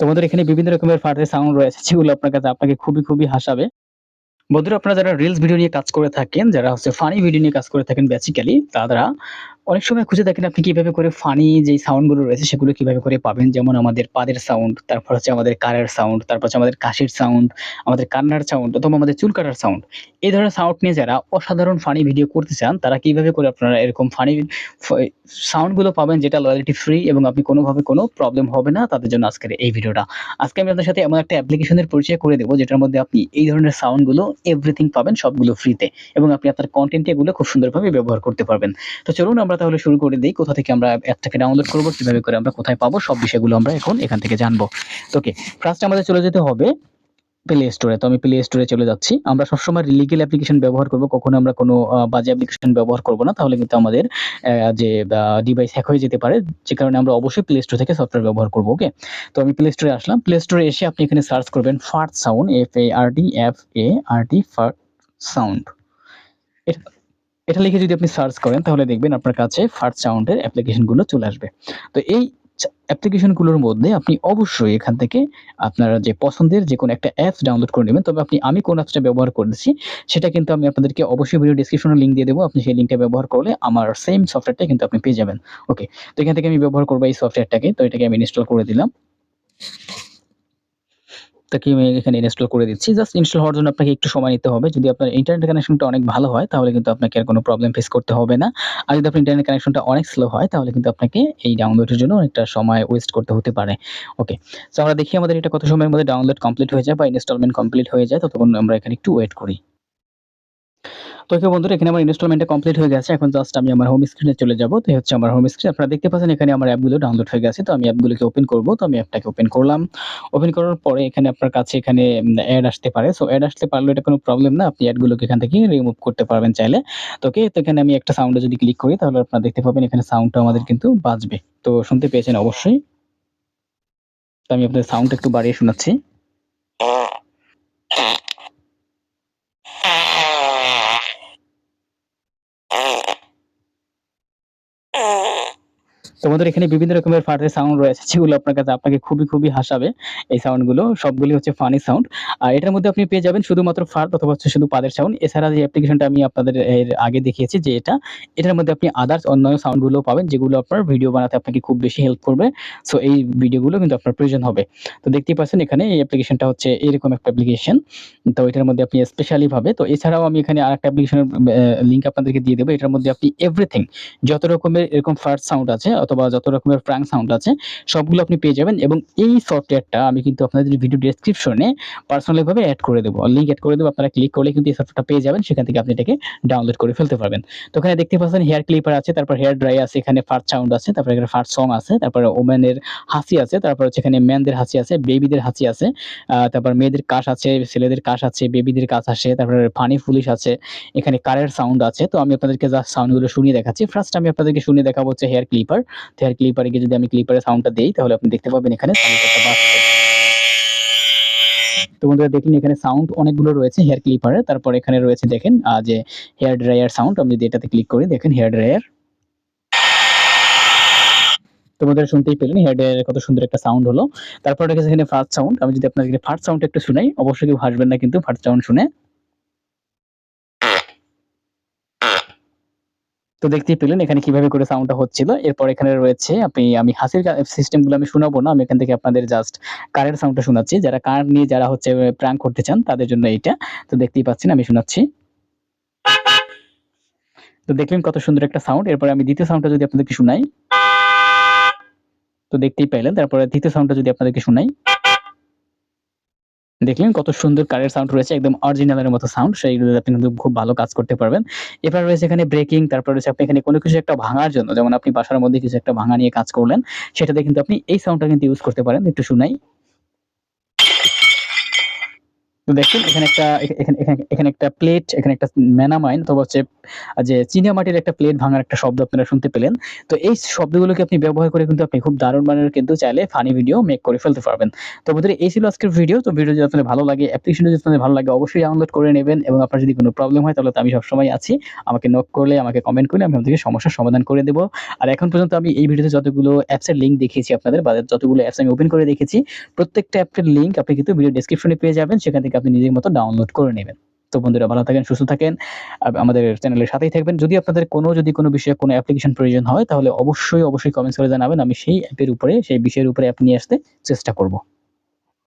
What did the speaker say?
তোমাদের এখানে বিভিন্ন রকমের ফার্টের সাউন্ড রয়েছে যেগুলো আপনার কাছে আপনাকে খুবই, খুবই হাসাবে। বন্ধুরা আপনারা যারা রিলস ভিডিও নিয়ে কাজ করে থাকেন, যারা হচ্ছে ফানি ভিডিও নিয়ে কাজ করে থাকেন বেসিক্যালি তারা অনেক সময় খুঁজে থাকেন আপনি কীভাবে করে ফানি যে সাউন্ডগুলো রয়েছে সেগুলো কীভাবে করে পাবেন। যেমন আমাদের পাদের সাউন্ড, তারপর হচ্ছে আমাদের কারের সাউন্ড, তারপর হচ্ছে আমাদের কাশির সাউন্ড, আমাদের কান্নার সাউন্ড অথবা আমাদের চুল কাটার সাউন্ড। এই ধরনের সাউন্ড নিয়ে যারা অসাধারণ ফানি ভিডিও করতে চান তারা কীভাবে করে আপনারা এরকম ফানি ফ সাউন্ডগুলো পাবেন যেটা লয়ালিটি ফ্রি এবং আপনি কোনোভাবে কোনো প্রবলেম হবে না তাদের জন্য আজকের এই ভিডিওটা। আজকে আমি আপনার সাথে এমন একটা অ্যাপ্লিকেশনের পরিচয় করে দেবো যেটার মধ্যে আপনি এই ধরনের সাউন্ডগুলো এভরিথিং পাবেন সবগুলো ফ্রিতে এবং আপনি আপনার কনটেন্ট এগুলো খুব সুন্দরভাবে ব্যবহার করতে পারবেন। তো চলুন আমরা তাহলে শুরু করে দিই কোথা থেকে আমরা অ্যাপটাকে ডাউনলোড করব কীভাবে করে আমরা কোথায় পাবো সব বিষয়গুলো আমরা এখন এখান থেকে জানব। ওকে, ফার্স্ট আমাদের চলে যেতে হবে প্লে স্টোরে। তো আমি প্লে স্টোরে চলে যাচ্ছি। আমরা সবসময় লিগ্যাল অ্যাপ্লিকেশন ব্যবহার করব। কখনো আমরা কোনো বাজে অ্যাপ্লিকেশন ব্যবহার করব না। তাহলে কিন্তু আমাদের যে ডিভাইস হ্যাক হয়ে যেতে পারে। যে কারণে আমরা অবশ্যই প্লে স্টোর থেকে সফটওয়্যার ব্যবহার করব। ওকে? তো আমি প্লে স্টোরে আসলাম। প্লে স্টোরে এসে আপনি এখানে সার্চ করবেন fart sound F A R D F A R D fart sound. এটা এটা লিখে যদি আপনি সার্চ করেন, তাহলে দেখবেন আপনার কাছে ফার্স্ট সাউন্ড এর অ্যাপ্লিকেশনগুলো চলে আসবে। তো এই চা অ্যাপ্লিকেশনগুলোর মধ্যে আপনি অবশ্যই এখান থেকে আপনার যে পছন্দের যেকোনো একটা অ্যাপস ডাউনলোড করে নেবেন তবে আপনি, আমি কোন অ্যাপসটা ব্যবহার করেছি, সেটা কিন্তু আমি আপনাদেরকে অবশ্যই ভিডিও ডেসক্রিপশনে লিংক দিয়ে দেবো আপনি সেই লিংকটা ব্যবহার করলে আমার সেম সফটওয়্যারটা কিন্তু আপনি পেয়ে যাবেন। ওকে? তো এখান থেকে আমি ব্যবহার করব এই সফটওয়্যারটাকে। তো এটাকে আমি ইনস্টল করে দিলাম। তাকে আমি এখানে ইনস্টল করে দিচ্ছি। জাস্ট ইনস্টল হওয়ার জন্য আপনাকে একটু সময় নিতে হবে। যদি আপনার ইন্টারনেট কানেকশনটা অনেক ভালো হয়, তাহলে কিন্তু আপনাকে আর কোনো প্রবলেম ফেস করতে হবে না। আর যদি আপনার ইন্টারনেট কানেকশনটা অনেক স্লো হয়, তাহলে কিন্তু আপনাকে এই ডাউনলোডের জন্য অনেকটা সময় ওয়েস্ট করতে হতে পারে। ওকে? তো আমরা দেখি আমাদের এটা কত সময়ের মধ্যে ডাউনলোড কমপ্লিট হয়ে যায় বা ইনস্টলমেন্ট কমপ্লিট হয়ে যায় ততক্ষণ আমরা এখানে একটু ওয়েট করি। তো ওকে বন্ধুরা, এখানে আমার ইনস্টলমেন্টটা কমপ্লিট হয়ে গেছে। এখন জাস্ট আমি আমার হোম স্ক্রিনে চলে যাব। তো হচ্ছে আমার হোম স্ক্রিন। আপনারা দেখতে পাচ্ছেন এখানে আমার অ্যাপগুলো ডাউনলোড হয়ে গেছে। তো আমি অ্যাপগুলোকে ওপেন করব। তো আমি অ্যাপটাকে ওপেন করলাম। ওপেন করার পরে এখানে আপনার কাছে এখানে অ্যাড আসতে পারে। সো অ্যাড আসতে পারলে এটা কোনো প্রবলেম না। আপনি অ্যাডগুলোকে এখান থেকে রিমুভ করতে পারবেন চাইলে। তো ওকে? তো এখানে আমি একটা সাউন্ডে যদি ক্লিক করি, তাহলে আপনারা দেখতে পাবেন এখানে সাউন্ডটা আমাদের কিন্তু বাজবে। তো শুনতে পেয়েছেন অবশ্যই। তো আমি আপনাদের সাউন্ডটা একটু বাড়িয়ে শোনাচ্ছি। Uh. তোমাদের এখানে বিভিন্ন রকমের ফার্টের সাউন্ড রয়েছে যেগুলো আপনার কাছে আপনাকে খুবই, খুবই হাসাবে। এই সাউন্ডগুলো সবগুলি হচ্ছে ফানি সাউন্ড। আর এটার মধ্যে আপনি পেয়ে যাবেন শুধুমাত্র ফার্ট অথবা হচ্ছে শুধু পাদের সাউন্ড। এছাড়া যে অ্যাপ্লিকেশনটা আমি আপনাদের এর আগে দেখিয়েছি যে এটা, এটার মধ্যে আপনি আদার্স অন্যান্য সাউন্ড গুলোও পাবেন যেগুলো আপনার ভিডিও বানাতে আপনাকে খুব বেশি হেল্প করবে। সো এই ভিডিওগুলো কিন্তু আপনার প্রয়োজন হবে। তো দেখতেই পাচ্ছেন এখানে এই অ্যাপ্লিকেশনটা হচ্ছে এরকম একটা অ্যাপ্লিকেশন। তো এটার মধ্যে আপনি স্পেশালি ভাবে তো এছাড়াও আমি এখানে আরেকটা অ্যাপ্লিকেশনের ব্যা লিংক আপনাদেরকে দিয়ে দেবো এটার মধ্যে আপনি এভরিথিং যত রকমের এরকম ফার্স্ট সাউন্ড আছে অথবা যত রকমের প্রাঙ্ক সাউন্ড আছে সবগুলো আপনি পেয়ে যাবেন এবং এই সফটওয়্যারটা আমি কিন্তু আপনাদের ভিডিও ডেসক্রিপশনে পার্সোনালি ভাবে এড করে দেবো লিংক এড করে দেবো আপনারা ক্লিক করলে কিন্তু এই সফটওয়্যারটা পেয়ে যাবেন। সেখান থেকে আপনি এটাকে ডাউনলোড করে ফেলতে পারবেন। তো এখানে দেখতে পাচ্ছেন হেয়ার ক্লিপার আছে, তারপর হেয়ার ড্রাই আছে, এখানে ফার্স্ট সাউন্ড আছে, তারপর এখানে ফার্ট সং আছে, তারপরে ওমেনের হাসি আছে, তারপর হচ্ছে এখানে মেনদের হাসি আছে, বেবিদের হাসি আছে, তারপর মেয়েদের কাশ আছে, ছেলেদের কাশ আছে, বেবিদের কাশ আসে, তারপরে ফানি পুলিশ আছে, এখানে কারের সাউন্ড আছে। তো আমি আপনাদেরকে জাস্ট সাউন্ডগুলো শুনিয়ে দেখাচ্ছি। ফার্স্ট আমি আপনাদেরকে শুনিয়ে দেখাবো হচ্ছে হেয়ার ক্লিপার। তো হেয়ার ক্লিপারে গিয়ে যদি আমি ক্লিপারের সাউন্ডটা দেই তাহলে আপনি দেখতে পাবেন এখানে সাউন্ডটা বাজছে। তো বন্ধুরা দেখুন এখানে সাউন্ড অনেকগুলো রয়েছে হেয়ার ক্লিপারের। তারপর এখানে রয়েছে দেখেন যে হেয়ার ড্রায়ার সাউন্ড। আমি যদি এটাতে ক্লিক করি দেখেন হেয়ার ড্রায়ার। তো বন্ধুরা শুনতেই পেলেন হেয়ার ড্রায়ারের কত সুন্দর একটা সাউন্ড হলো। তারপর রয়েছে এখানে ফার্ট সাউন্ড। আমি যদি আপনাদেরকে ফার্স্ট সাউন্ডটা একটু শুনাই, অবশ্যই কেউ হাসবেন না কিন্তু ফার্স্ট সাউন্ড শুনে। তো দেখতেই পেলেন এখানে কীভাবে করে সাউন্ডটা হচ্ছিল। এরপর এখানে রয়েছে আপনি, আমি হাসির কা সিস্টেমগুলো আমি শোনাবো না। আমি এখান থেকে আপনাদের জাস্ট কারের সাউন্ডটা শোনাচ্ছি। যারা কার নিয়ে যারা হচ্ছে প্রাঙ্ক করতে চান, তাদের জন্য এইটা। তো দেখতেই পাচ্ছেন আমি শোনাচ্ছি। তো দেখলেন কত সুন্দর একটা সাউন্ড। এরপরে আমি দ্বিতীয় সাউন্ডটা যদি আপনাদেরকে শুনাই। তো দেখতেই পাইলেন। তারপরে দ্বিতীয় সাউন্ডটা যদি আপনাদেরকে শুনাই। দেখলেন কত সুন্দর কারের সাউন্ড রয়েছে একদম অরিজিনালের মতো সাউন্ড। সেইগুলোতে আপনি কিন্তু খুব ভালো কাজ করতে পারবেন। এরপর রয়েছে এখানে ব্রেকিং, তারপর রয়েছে আপনি এখানে কোনো কিছু একটা ভাঙার জন্য যেমন আপনি বাসার মধ্যে কিছু একটা ভাঙা নিয়ে কাজ করলেন, সেটাতে কিন্তু আপনি এই সাউন্ডটা কিন্তু ইউজ করতে পারেন। একটু শুনাই। তো দেখেন এখানে একটা এখানে এখানে এখানে একটা প্লেট, এখানে একটা ম্যানামাইন অথবা হচ্ছে যে চীনামাটির একটা প্লেট ভাঙার একটা শব্দ আপনারা শুনতে পেলেন। তো এই শব্দগুলোকে আপনি ব্যবহার করে কিন্তু আপনি খুব দারুণ মানের কিন্তু চাইলে ফানি ভিডিও মেক করে ফেলতে পারবেন। তো বন্ধুরা এই ছিল আজকের ভিডিও। তো ভিডিও যদি আপনাদের ভালো লাগে, অ্যাপ্লিকেশনটা যদি আপনাদের ভালো লাগে অবশ্যই ডাউনলোড করে নেবেন এবং আপনার যদি কোনো প্রবলেম হয় তাহলে তো আমি সবসময় আছি। আমাকে নক করলে, আমাকে কমেন্ট করলে আমি আপনাদেরকে সমস্যার সমাধান করে দেব। আর এখন পর্যন্ত আমি এই ভিডিওতে যতগুলো অ্যাপসের লিঙ্ক দেখিয়েছি আপনাদের বা যতগুলো অ্যাপস আমি ওপেন করে দেখেছি, প্রত্যেকটা অ্যাপের লিঙ্ক আপনি কিন্তু ভিডিও ডেসক্রিপশনে পেয়ে যাবেন। সেখান থেকে আপনি নিজের মতো ডাউনলোড করে নেবেন। তো বন্ধুরা ভালো থাকেন, সুস্থ থাকেন। আমাদের চ্যানেলের সাথেই থাকবেন। যদি আপনাদের কোনো যদি কোনো বিষয়ে কোনো অ্যাপ্লিকেশন প্রয়োজন হয় তাহলে অবশ্যই, অবশ্যই কমেন্টস করে জানাবেন। আমি সেই অ্যাপের উপরে, সেই বিষয়ের উপরে অ্যাপ নিয়ে আসতে চেষ্টা করব।